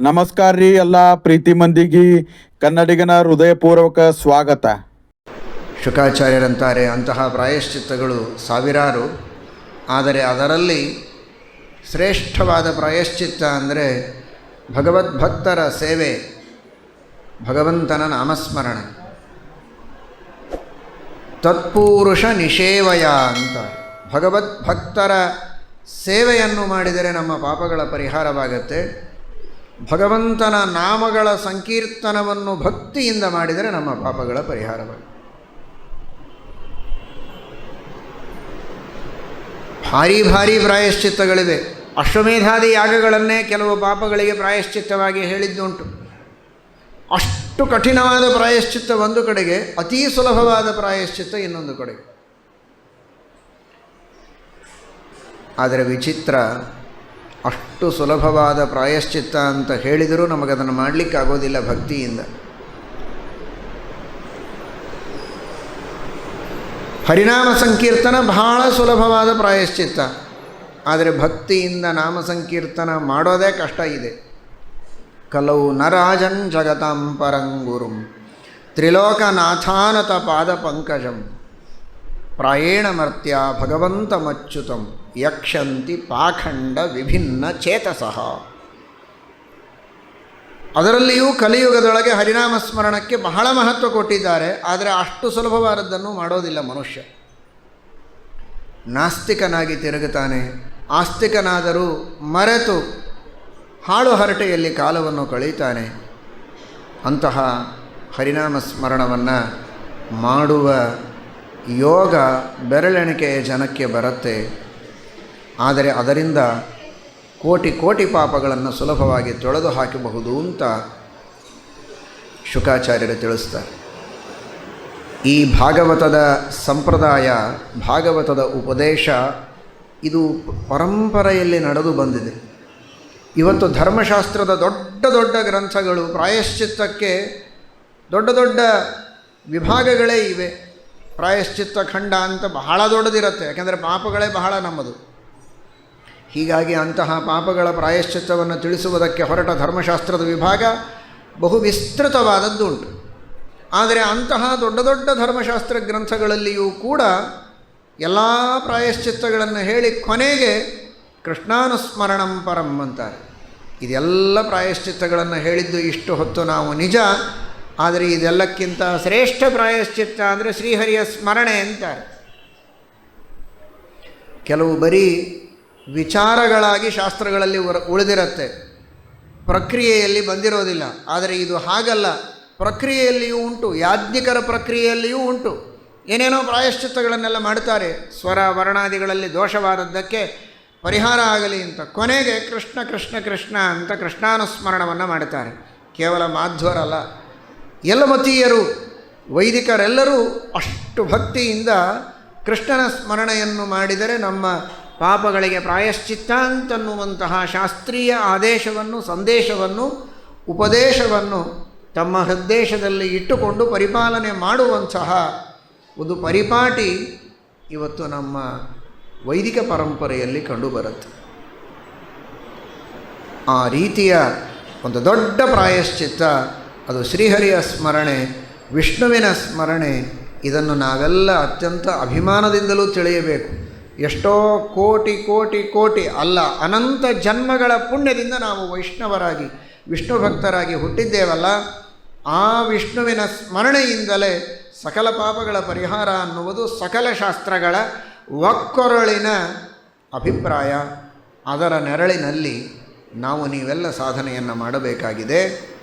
ನಮಸ್ಕಾರ ರೀ ಎಲ್ಲ ಪ್ರೀತಿ ಮಂದಿಗೆ ಕನ್ನಡಿಗನ ಹೃದಯಪೂರ್ವಕ ಸ್ವಾಗತ. ಶುಕಾಚಾರ್ಯರಂತಾರೆ ಅಂತಹ ಪ್ರಾಯಶ್ಚಿತ್ತಗಳು ಸಾವಿರಾರು, ಆದರೆ ಅದರಲ್ಲಿ ಶ್ರೇಷ್ಠವಾದ ಪ್ರಾಯಶ್ಚಿತ್ತ ಅಂದರೆ ಭಗವದ್ಭಕ್ತರ ಸೇವೆ, ಭಗವಂತನ ನಾಮಸ್ಮರಣೆ. ತತ್ಪುರುಷ ನಿಷೇವಯ ಅಂತ. ಭಗವದ್ಭಕ್ತರ ಸೇವೆಯನ್ನು ಮಾಡಿದರೆ ನಮ್ಮ ಪಾಪಗಳ ಪರಿಹಾರವಾಗತ್ತೆ. ಭಗವಂತನ ನಾಮಗಳ ಸಂಕೀರ್ತನವನ್ನು ಭಕ್ತಿಯಿಂದ ಮಾಡಿದರೆ ನಮ್ಮ ಪಾಪಗಳ ಪರಿಹಾರವಾಗಿ ಭಾರಿ ಭಾರಿ ಪ್ರಾಯಶ್ಚಿತ್ತಗಳಿವೆ. ಅಶ್ವಮೇಧಾದಿ ಯಾಗಗಳನ್ನೇ ಕೆಲವು ಪಾಪಗಳಿಗೆ ಪ್ರಾಯಶ್ಚಿತ್ತವಾಗಿ ಹೇಳಿದ್ದುಂಟು. ಅಷ್ಟು ಕಠಿಣವಾದ ಪ್ರಾಯಶ್ಚಿತ್ತ ಒಂದು ಕಡೆಗೆ, ಅತೀ ಸುಲಭವಾದ ಪ್ರಾಯಶ್ಚಿತ್ತ ಇನ್ನೊಂದು ಕಡೆಗೆ. ಆದರೆ ವಿಚಿತ್ರ ಅಷ್ಟು ಸುಲಭವಾದ ಪ್ರಾಯಶ್ಚಿತ್ತ ಅಂತ ಹೇಳಿದರೂ ನಮಗದನ್ನು ಮಾಡಲಿಕ್ಕೆ ಆಗೋದಿಲ್ಲ ಭಕ್ತಿಯಿಂದ. ಹರಿನಾಮ ಸಂಕೀರ್ತನ ಬಹಳ ಸುಲಭವಾದ ಪ್ರಾಯಶ್ಚಿತ್ತ. ಆದರೆ ಭಕ್ತಿಯಿಂದ ನಾಮ ಸಂಕೀರ್ತನ ಮಾಡೋದೇ ಕಷ್ಟ ಇದೆ. ಕಲವು ನರಾಜನ್ ಜಗತಾಂ ಪರಂಗುರುಂ. ತ್ರಿಲೋಕನಾಥಾನತ ಪಾದ ಪಂಕಜಂ. ಪ್ರಾಯೇಣ ಮರ್ತ್ಯ ಭಗವಂತಮಚ್ಯುತಂ ಯಕ್ಷಂತಿ ಪಾಖಂಡ ವಿಭಿನ್ನ ಚೇತಸಃ. ಅದರಲ್ಲಿಯೂ ಕಲಿಯುಗದೊಳಗೆ ಹರಿನಾಮ ಸ್ಮರಣಕ್ಕೆ ಬಹಳ ಮಹತ್ವ ಕೊಟ್ಟಿದ್ದಾರೆ, ಆದರೆ ಅಷ್ಟು ಸುಲಭವಾದದ್ದನ್ನು ಮಾಡೋದಿಲ್ಲ ಮನುಷ್ಯ. ನಾಸ್ತಿಕನಾಗಿ ತಿರುಗುತ್ತಾನೆ, ಆಸ್ತಿಕನಾದರೂ ಮರೆತು ಹಾಳು ಹರಟೆಯಲ್ಲಿ ಕಾಲವನ್ನು ಕಳೀತಾನೆ ಅಂತಹ ಹರಿನಾಮ ಸ್ಮರಣವನ್ನು ಮಾಡುವ ಯೋಗ ಬೆರಳೆಣಿಕೆಯ ಜನಕ್ಕೆ ಬರುತ್ತೆ. ಆದರೆ ಅದರಿಂದ ಕೋಟಿ ಕೋಟಿ ಪಾಪಗಳನ್ನು ಸುಲಭವಾಗಿ ತೊಳೆದು ಹಾಕಬಹುದು ಅಂತ ಶುಕಾಚಾರ್ಯರು ತಿಳಿಸ್ತಾರೆ. ಈ ಭಾಗವತದ ಸಂಪ್ರದಾಯ, ಭಾಗವತದ ಉಪದೇಶ ಇದು ಪರಂಪರೆಯಲ್ಲಿ ನಡೆದು ಬಂದಿದೆ. ಇವತ್ತು ಧರ್ಮಶಾಸ್ತ್ರದ ದೊಡ್ಡ ದೊಡ್ಡ ಗ್ರಂಥಗಳು ಪ್ರಾಯಶ್ಚಿತ್ತಕ್ಕೆ ದೊಡ್ಡ ದೊಡ್ಡ ವಿಭಾಗಗಳೇ ಇವೆ. ಪ್ರಾಯಶ್ಚಿತ್ತ ಖಂಡ ಅಂತ ಬಹಳ ದೊಡ್ಡದಿರುತ್ತೆ. ಯಾಕೆಂದರೆ ಪಾಪಗಳೇ ಬಹಳ ನಮ್ಮದು. ಹೀಗಾಗಿ ಅಂತಹ ಪಾಪಗಳ ಪ್ರಾಯಶ್ಚಿತ್ತವನ್ನು ತಿಳಿಸುವುದಕ್ಕೆ ಹೊರಟ ಧರ್ಮಶಾಸ್ತ್ರದ ವಿಭಾಗ ಬಹು ವಿಸ್ತೃತವಾದದ್ದು ಉಂಟು ಆದರೆ ಅಂತಹ ದೊಡ್ಡ ದೊಡ್ಡ ಧರ್ಮಶಾಸ್ತ್ರ ಗ್ರಂಥಗಳಲ್ಲಿಯೂ ಕೂಡ ಎಲ್ಲ ಪ್ರಾಯಶ್ಚಿತ್ತಗಳನ್ನು ಹೇಳಿ ಕೊನೆಗೆ ಕೃಷ್ಣಾನುಸ್ಮರಣಂ ಪರಂ ಅಂತಾರೆ. ಇದೆಲ್ಲ ಪ್ರಾಯಶ್ಚಿತ್ತಗಳನ್ನು ಹೇಳಿದ್ದು ಇಷ್ಟು ಹೊತ್ತು ನಾವು ನಿಜ. ಆದರೆ ಇದೆಲ್ಲಕ್ಕಿಂತ ಶ್ರೇಷ್ಠ ಪ್ರಾಯಶ್ಚಿತ್ತ ಅಂದರೆ ಶ್ರೀಹರಿಯ ಸ್ಮರಣೆ ಅಂತಾರೆ. ಕೆಲವು ಬರೀ ವಿಚಾರಗಳಾಗಿ ಶಾಸ್ತ್ರಗಳಲ್ಲಿ ಉಳಿದಿರುತ್ತೆ. ಪ್ರಕ್ರಿಯೆಯಲ್ಲಿ ಬಂದಿರೋದಿಲ್ಲ. ಆದರೆ ಇದು ಹಾಗಲ್ಲ. ಪ್ರಕ್ರಿಯೆಯಲ್ಲಿಯೂ ಉಂಟು. ಯಾಜ್ಞಿಕರ ಪ್ರಕ್ರಿಯೆಯಲ್ಲಿಯೂ ಉಂಟು. ಏನೇನೋ ಪ್ರಾಯಶ್ಚಿತ್ತಗಳನ್ನೆಲ್ಲ ಮಾಡ್ತಾರೆ ಸ್ವರ, ವರ್ಣಾದಿಗಳಲ್ಲಿ ದೋಷವಾದದ್ದಕ್ಕೆ ಪರಿಹಾರ ಆಗಲಿ ಅಂತ. ಕೊನೆಗೆ ಕೃಷ್ಣ ಕೃಷ್ಣ ಕೃಷ್ಣ ಅಂತ ಕೃಷ್ಣಾನುಸ್ಮರಣವನ್ನು ಮಾಡ್ತಾರೆ ಕೇವಲ ಮಾಧ್ವರಲ್ಲ. ಯಲ್ಲಮತೀಯರು ವೈದಿಕರೆಲ್ಲರೂ ಅಷ್ಟು ಭಕ್ತಿಯಿಂದ ಕೃಷ್ಣನ ಸ್ಮರಣೆಯನ್ನು ಮಾಡಿದರೆ ನಮ್ಮ ಪಾಪಗಳಿಗೆ ಪ್ರಾಯಶ್ಚಿತ್ತ ಅಂತನ್ನುವಂತಹ ಶಾಸ್ತ್ರೀಯ ಆದೇಶವನ್ನು, ಸಂದೇಶವನ್ನು, ಉಪದೇಶವನ್ನು ತಮ್ಮ ಹೃದ್ದೇಶದಲ್ಲಿ ಇಟ್ಟುಕೊಂಡು ಪರಿಪಾಲನೆ ಮಾಡುವಂತಹ ಒಂದು ಪರಿಪಾಟಿ ಇವತ್ತು ನಮ್ಮ ವೈದಿಕ ಪರಂಪರೆಯಲ್ಲಿ ಕಂಡುಬರುತ್ತೆ. ಆ ರೀತಿಯ ಒಂದು ದೊಡ್ಡ ಪ್ರಾಯಶ್ಚಿತ್ತ ಅದು ಶ್ರೀಹರಿಯ ಸ್ಮರಣೆ, ವಿಷ್ಣುವಿನ ಸ್ಮರಣೆ, ಇದನ್ನು ನಾವೆಲ್ಲ ಅತ್ಯಂತ ಅಭಿಮಾನದಿಂದಲೂ ತಿಳಿಯಬೇಕು. ಎಷ್ಟೋ ಕೋಟಿ ಕೋಟಿ ಕೋಟಿ, ಅಲ್ಲ, ಅನಂತ ಜನ್ಮಗಳ ಪುಣ್ಯದಿಂದ ನಾವು ವೈಷ್ಣವರಾಗಿ ವಿಷ್ಣು ಭಕ್ತರಾಗಿ ಹುಟ್ಟಿದ್ದೇವಲ್ಲ, ಆ ವಿಷ್ಣುವಿನ ಸ್ಮರಣೆಯಿಂದಲೇ ಸಕಲ ಪಾಪಗಳ ಪರಿಹಾರ ಅನ್ನುವುದು ಸಕಲ ಶಾಸ್ತ್ರಗಳ ಒಕ್ಕೊರಳಿನ ಅಭಿಪ್ರಾಯ. ಅದರ ನೆರಳಿನಲ್ಲಿ ನಾವು ನೀವೆಲ್ಲ ಸಾಧನೆಯನ್ನು ಮಾಡಬೇಕಾಗಿದೆ.